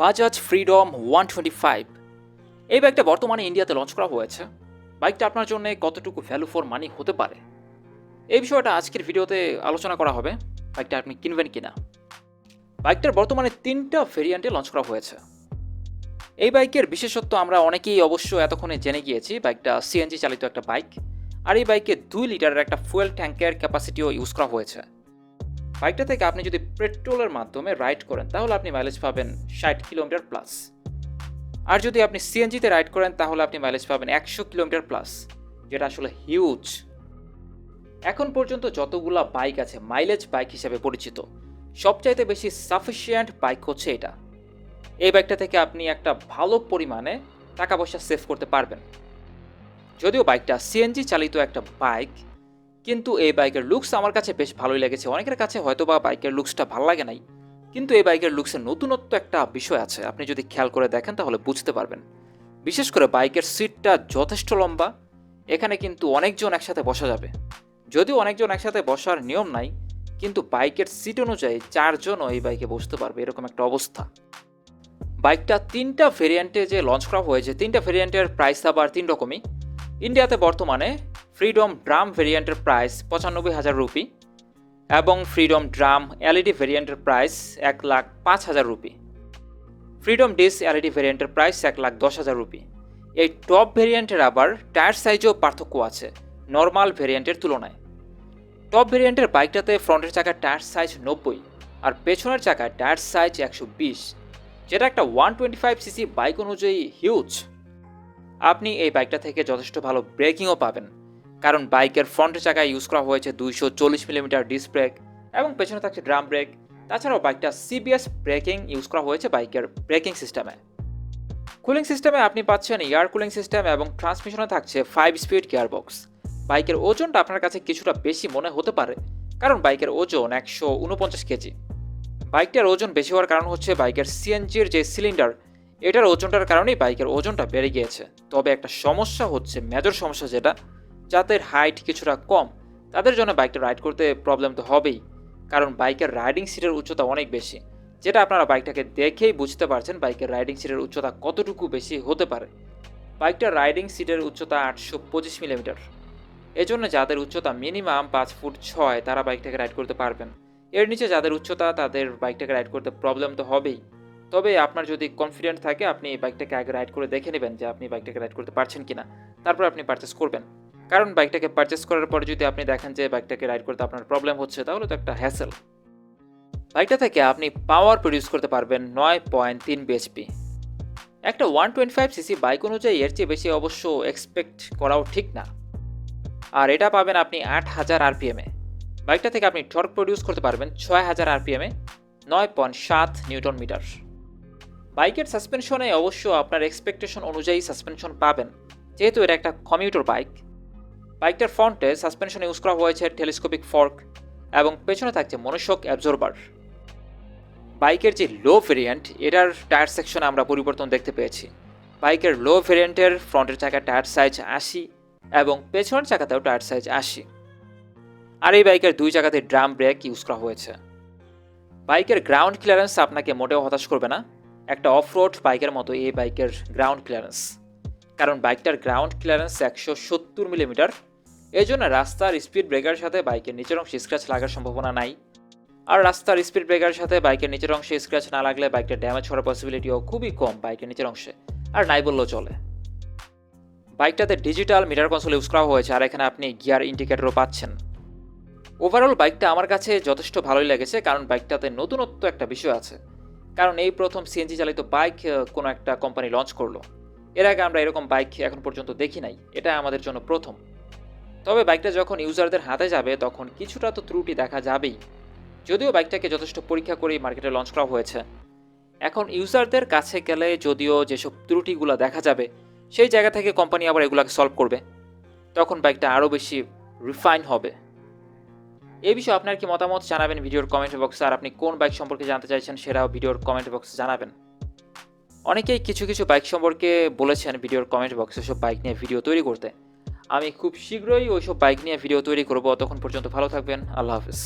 Bajaj Freedom one twenty five এই বাইকটা বর্তমানে ইন্ডিয়াতে লঞ্চ করা হয়েছে। বাইকটা আপনার জন্য কতটুকু ভ্যালু ফর মানি হতে পারে? এই বিষয়টা আজকের ভিডিওতে আলোচনা করা হবে বাইকটা আপনি কিনবেন কিনা। বাইকটার বর্তমানে তিনটা ভেরিয়েন্টে লঞ্চ করা হয়েছে। এই বাইকের বিশেষত্ব আমরা অনেকেই অবশ্য এতক্ষণে জেনে গিয়েছি বাইকটা সিএনজি চালিত একটা বাইক আর এই বাইকে দুই লিটারের একটা ফুয়েল ট্যাঙ্কের ক্যাপাসিটিও ইউজ করা হয়েছে। বাইকটা থেকে আপনি যদি পেট্রোলের মাধ্যমে রাইড করেন, তাহলে আপনি মাইলেজ পাবেন ষাট কিলোমিটার প্লাস আর যদি আপনি সিএনজিতে রাইড করেন, তাহলে আপনি মাইলেজ পাবেন একশো কিলোমিটার প্লাস যেটা আসলে হিউজ এখন পর্যন্ত যতগুলা বাইক আছে মাইলেজ বাইক হিসেবে পরিচিত, সবচাইতে বেশি সাফিসিয়েন্ট বাইক হচ্ছে এটা। এই বাইকটা থেকে আপনি একটা ভালো পরিমাণে টাকা পয়সা সেভ করতে পারবেন। যদিও বাইকটা সিএনজি চালিত একটা বাইক কিন্তু এই বাইকের লুকস আমার কাছে বেশ ভালোই লেগেছে। অনেকের কাছে হয়তো বা বাইকের লুকসটা ভালো লাগে নাই। কিন্তু এই বাইকের লুকসের নতুনত্ব একটা বিষয় আছে। আপনি যদি খেয়াল করে দেখেন তাহলে বুঝতে পারবেন। বিশেষ করে বাইকের সিটটা যথেষ্ট লম্বা। এখানে কিন্তু অনেকজন একসাথে বসা যাবে। যদিও অনেকজন একসাথে বসার নিয়ম নাই, কিন্তু বাইকের সিট অনুযায়ী চারজনও এই বাইকে বসতে পারবে এরকম একটা অবস্থা। বাইকটা তিনটা ভেরিয়েন্টে যে লঞ্চ করা হয়েছে, তিনটা ভেরিয়েন্টের প্রাইস আবার তিন রকমই। ইন্ডিয়াতে বর্তমানে ফ্রিডম ড্রাম ভেরিয়েন্টের প্রাইস পঁচানব্বই হাজার রুপি, এবং ফ্রিডম ড্রাম এলইডি ভেরিয়েন্টের প্রাইস এক লাখ পাঁচ হাজার রুপি। ফ্রিডম ডিস এলইডি ভেরিয়েন্টের প্রাইস এক লাখ দশ হাজার রুপি। এই টপ ভেরিয়েন্টের আবার টায়ার সাইজেও পার্থক্য আছে নর্মাল ভেরিয়েন্টের তুলনায়। টপ ভেরিয়েন্টের বাইকটাতে ফ্রন্টের চাকার টায়ার সাইজ নব্বই, আর পেছনের চাকায় টায়ার সাইজ একশো বিশ, যেটা একটা one twenty five CC bike অনুযায়ী হিউজ আপনি এই বাইকটা থেকে যথেষ্ট ভালো ব্রেকিংও পাবেন। কারণ বাইকের ফ্রন্টের চাকায় ইউজ করা হয়েছে দুইশো চল্লিশ মিলিমিটার ডিস্ক ব্রেক এবং পেছনে থাকছে ড্রাম ব্রেক। তাছাড়াও বাইকটা সিবিএস ব্রেকিং ইউজ করা হয়েছে বাইকের ব্রেকিং সিস্টেমে কুলিং সিস্টেমে আপনি পাচ্ছেন এয়ার কুলিং সিস্টেম এবং ট্রান্সমিশনে থাকছে ফাইভ স্পিড গিয়ারবক্স বাইকের ওজনটা আপনার কাছে কিছুটা বেশি মনে হতে পারে, কারণ বাইকের ওজন একশো উনপঞ্চাশ কেজি। বাইকটার ওজন বেশি হওয়ার কারণ হচ্ছে বাইকের সিএনজির যে সিলিন্ডার এটার ওজনটার কারণেই বাইকের ওজনটা বেড়ে গিয়েছে। তবে একটা সমস্যা হচ্ছে মেজর সমস্যা যেটা যাদের হাইট কিছুটা কম, তাদের জন্য বাইকটা রাইড করতে প্রবলেম তো হবেই। কারণ বাইকের রাইডিং সিটের উচ্চতা অনেক বেশি, যেটা আপনারা বাইকটাকে দেখেই বুঝতে পারছেন বাইকের রাইডিং সিটের উচ্চতা কতটুকু বেশি হতে পারে। বাইকটার রাইডিং সিটের উচ্চতা আটশো পঁচিশ মিলিমিটার এজন্য যাদের উচ্চতা মিনিমাম পাঁচ ফুট ছয়, তারা বাইকটাকে রাইড করতে পারবেন। এর নিচে যাদের উচ্চতা, তাদের বাইকটাকে রাইড করতে প্রবলেম তো হবেই। তবে আপনার যদি কনফিডেন্ট থাকে, আপনি বাইকটাকে আগে রাইড করে দেখে নেবেন যে আপনি বাইকটাকে রাইড করতে পারছেন কিনা। তারপর আপনি পারচেস করবেন। কারণ বাইকটাকে পারচেস করার পরে যদি আপনি দেখেন যে বাইকটাকে রাইড করতে আপনার প্রবলেম হচ্ছে, তাহলে তো একটা হ্যাসেল বাইকটা থেকে আপনি পাওয়ার প্রডিউস করতে পারবেন নয় পয়েন্ট তিন বিএসপি একটা one twenty five CC bike অনুযায়ী এর চেয়ে বেশি অবশ্য এক্সপেক্ট করাও ঠিক না। আর এটা পাবেন আপনি আট হাজার আরপিএমে বাইকটা থেকে আপনি টর্ক প্রডিউস করতে পারবেন ছয় হাজার আরপিএমে নয় পয়েন্ট সাত নিউটন মিটার। বাইকের সাসপেনশনে অবশ্য আপনার এক্সপেকটেশন অনুযায়ী সাসপেনশন পাবেন। যেহেতু এটা একটা কমিউটার বাইক বাইকটার ফ্রন্টে সাসপেনশন ইউজ করা হয়েছে টেলিস্কোপিক ফর্ক এবং পেছনে থাকছে মনুষ্যক অ্যাবজর্বার। বাইকের যে লো ভেরিয়েন্ট, এটার টায়ার সেকশনে আমরা পরিবর্তন দেখতে পেয়েছি। বাইকের লো ভেরিয়েন্টের ফ্রন্টের চাকার টায়ার সাইজ আশি এবং পেছনের চাকাতেও টায়ার সাইজ আশি। আর এই বাইকের দুই চাকাতে ড্রাম ব্রেক ইউজ করা হয়েছে। বাইকের গ্রাউন্ড ক্লিয়ারেন্স আপনাকে মোটেও হতাশ করবে না। একটা অফ রোড বাইকের মতো এই বাইকের গ্রাউন্ড ক্লিয়ারেন্স। কারণ বাইকটার গ্রাউন্ড ক্লিয়ারেন্স একশো সত্তর মিলিমিটার জন্য রাস্তার স্পিড ব্রেকারের সাথে বাইকের নিচের অংশে স্ক্র্যাচ লাগার সম্ভাবনা নাই। আর রাস্তার স্পিড ব্রেকারের সাথে বাইকের নিচের অংশে স্ক্র্যাচ না লাগলে বাইকটা ড্যামেজ হওয়ার পসিবিলিটিও খুবই কম বাইকের নিচের অংশে। আর নাই বললেও চলে। বাইকটাতে ডিজিটাল মিটার কনসোল ইউজ করা হয়েছে, আর এখানে আপনি গিয়ার ইন্ডিকেটরও পাচ্ছেন। ওভারঅল বাইকটা আমার কাছে যথেষ্ট ভালোই লেগেছে, কারণ বাইকটাতে নতুনত্ব একটা বিষয় আছে। কারণ এই প্রথম সিএনজি চালিত বাইক কোনো একটা কোম্পানি লঞ্চ করল। এর আগে আমরা এরকম বাইক এখন পর্যন্ত দেখি নাই। এটা আমাদের জন্য প্রথম। তবে বাইকটা যখন ইউজারদের হাতে যাবে, তখন কিছুটা তো ত্রুটি দেখা যাবেই। যদিও বাইকটাকে যথেষ্ট পরীক্ষা করেই মার্কেটে লঞ্চ করা হয়েছে। এখন ইউজারদের কাছে গেলে যদিও যেসব ত্রুটিগুলো দেখা যাবে, সেই জায়গা থেকে কোম্পানি আবার এগুলোকে সলভ করবে। তখন বাইকটা আরও বেশি রিফাইন হবে। এই বিষয়ে আপনার কি মতামত জানাবেন ভিডিওর কমেন্ট বক্সে আর আপনি কোন বাইক সম্পর্কে জানতে চাইছেন সেটাও ভিডিওর কমেন্ট বক্সে জানাবেন। অনেকেই কিছু কিছু বাইক সম্পর্কে বলেছেন ভিডিওর কমেন্ট বক্সে সব বাইক নিয়ে ভিডিও তৈরি করতে। আমি খুব শীঘ্রই ওইসব বাইক নিয়ে ভিডিও তৈরি করব। তখন পর্যন্ত ভালো থাকবেন। আল্লাহ হাফিজ।